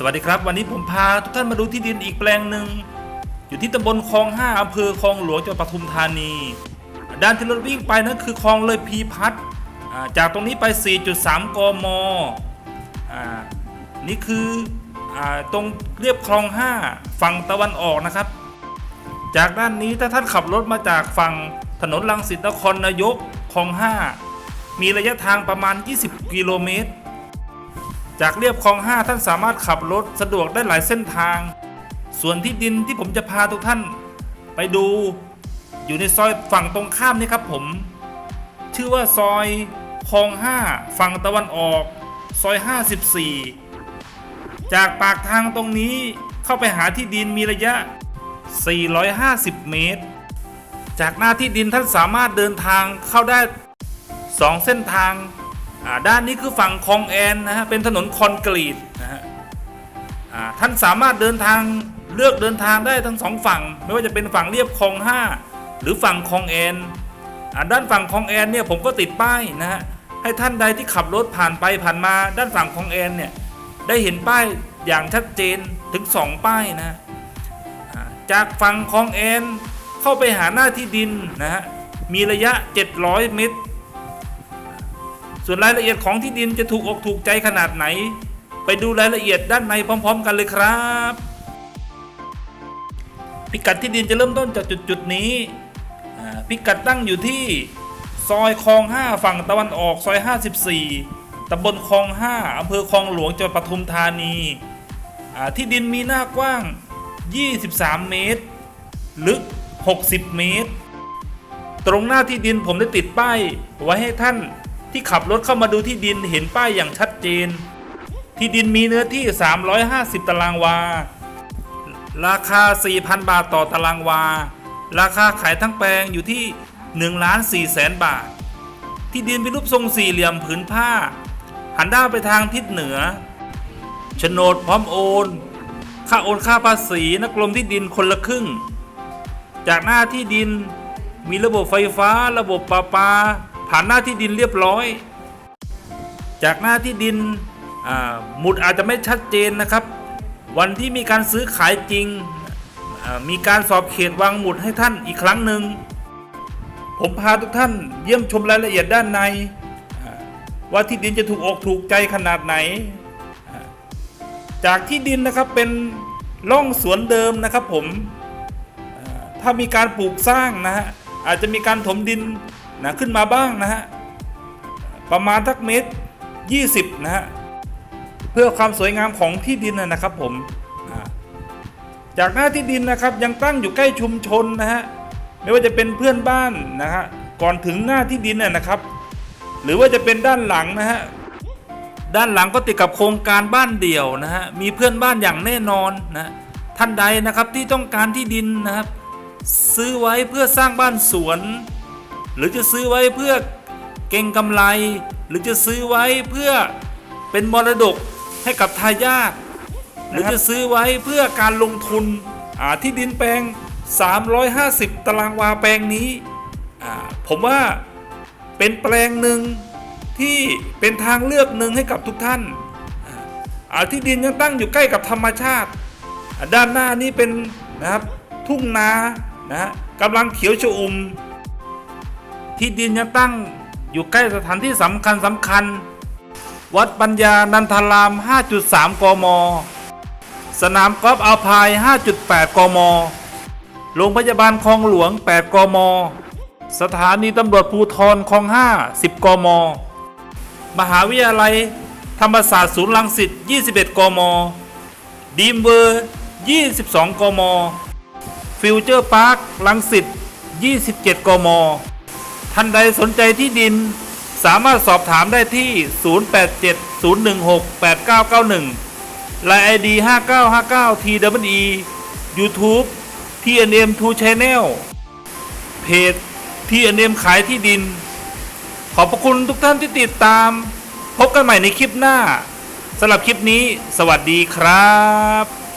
สวัสดีครับ วันนี้ผมพาทุกท่านมาดูที่ดินอีกแปลงหนึ่ง อยู่ที่ตำบลคลอง 5 อำเภอคลองหลวงจังหวัดปทุมธานี ด้านที่รถวิ่งไปนั่นคือคลองเลยพีพัฒน์จากตรงนี้ไป 4.3 กม นี่คืออตรงเรียบคลอง 5 ฝั่งตะวันออกนะครับ จากด้านนี้ถ้าท่านขับรถมาจากฝั่งถนนลังสิตนครนายกคลอง 5 มีระยะทางประมาณ 20 กิโลเมตร จากเรียบคลอง 5 ท่านสามารถขับรถสะดวกได้หลายเส้นทาง ส่วนที่ดินที่ผมจะพาทุกท่านไปดูอยู่ในซอยฝั่งตรงข้ามนี่ครับผม ชื่อว่าซอยคลอง 5 ฝั่งตะวันออก ซอย 54 จากปากทางตรงนี้เข้าไปหาที่ดินมีระยะ 450 เมตร จากหน้าที่ดินท่านสามารถเดินทางเข้าได้ 2 เส้นทาง ด้านนี้คือฝั่งคลองแอนนะฮะเป็นถนนคอนกรีตนะฮะท่านสามารถเดินทางเลือกเดินทางได้ทั้งสองฝั่ง ไม่ว่าจะเป็นฝั่งเรียบคลอง 5 หรือฝั่งคลองแอนด้านฝั่งคลองแอนเนี่ยผมก็ติดป้ายนะฮะให้ท่านใดที่ขับรถผ่านไปผ่านมาด้านฝั่งคลองแอนเนี่ยได้เห็นป้ายอย่างชัดเจนถึง 2 ป้ายนะจากฝั่งคลองแอนเข้าไปหาหน้าที่ดินนะฮะมีระยะ 700 เมตร ส่วนรายละเอียดของที่ดินจะถูกอกถูกใจขนาดไหน ไปดูรายละเอียดด้านในพร้อม ๆ กันเลยครับ พิกัดที่ดินจะเริ่มต้นจากจุดๆนี้ พิกัดตั้งอยู่ที่ซอยคลอง 5 ฝั่งตะวันออก ซอย 54ตำบลคลอง 5อำเภอคลองหลวงจังหวัดปทุมธานีที่ดินมีหน้ากว้าง 23 เมตร ลึก 60 เมตร ตรงหน้าที่ดินผมได้ติดป้ายไว้ให้ท่าน ที่ขับรถเข้ามาดูที่ดินเห็นป้ายอย่างชัดเจน ที่ดินมีเนื้อที่ 350 ตารางวา ราคา 4,000 บาทต่อตารางวา ราคาขายทั้งแปลงอยู่ที่1ล้าน4แสนบาท ที่ดินเป็นรูปทรงสี่เหลี่ยมผืนผ้า หันด้านไปทางทิศเหนือโฉนดพร้อมโอน ค่าโอนค่าภาษีนักกรมที่ดินคนละครึ่ง จากหน้าที่ดินมีระบบไฟฟ้า ระบบประปา ผ่านหน้าที่ดินเรียบร้อย จากหน้าที่ดินหมุดอาจจะไม่ชัดเจนนะครับ วันที่มีการซื้อขายจริง มีการสอบเขตวางหมุดให้ท่านอีกครั้งหนึ่ง ผมพาทุกท่านเยี่ยมชมรายละเอียดด้านใน ว่าที่ดินจะถูกอกถูกใจขนาดไหน จากที่ดินนะครับเป็นร่องสวนเดิมนะครับผมถ้ามีการปลูกสร้างนะฮะอาจจะมีการถมดิน นะขึ้นมาบ้างนะฮะประมาณทักเมตร 20 นะฮะเพื่อความสวยงามของที่ดินนะครับผมจากหน้าที่ดินนะครับยังตั้งอยู่ใกล้ชุมชนนะฮะไม่ว่าจะเป็นเพื่อนบ้านนะฮะก่อนถึงหน้าที่ดินน่ะนะครับ หรือว่าจะเป็นด้านหลังนะฮะด้านหลังก็ติดกับโครงการบ้านเดี่ยวนะฮะมีเพื่อนบ้านอย่างแน่นอนนะท่านใดนะครับที่ต้องการที่ดินนะครับ ซื้อไว้เพื่อสร้างบ้านสวน หรือจะซื้อไว้เพื่อเก่งกำไร หรือจะซื้อไว้เพื่อเป็นมรดกให้กับทายาทหรือจะซื้อไว้เพื่อการลงทุนอ่าที่ดินแปลง 350 ตารางวาแปลงนี้อ่าผมว่าเป็นแปลงหนึ่งที่เป็นทางเลือกหนึ่งให้กับทุกท่านอ่าอ่าที่ดินยังตั้งอยู่ใกล้กับธรรมชาติอะด้านหน้านี้เป็นนะครับทุ่งนานะฮะกำลังเขียวชอุ่ม ที่ดินยังตั้งอยู่ใกล้สถานที่สำคัญสำคัญ วัดปัญญานันทาราม 5.3 กม สนามกอล์ฟอัลพาย 5.8 กม โรงพยาบาลคลองหลวง 8 กม สถานีตำรวจภูธรคลอง 5 10 กม มหาวิทยาลัย ธรรมศาสตร์ศูนย์รังสิต 21 กม ดีมเวอร์ 22 กม ฟิวเจอร์พาร์คลังสิต 27 กม ท่านใดสนใจที่ดิน สามารถสอบถามได้ที่ 0870168991ไลน์ ID 5959 TWE YouTube TNM2 Channel เพจ TNM ขายที่ดิน ขอบพระคุณทุกท่านที่ติดตาม พบกันใหม่ในคลิปหน้าสำหรับคลิปนี้ สวัสดีครับ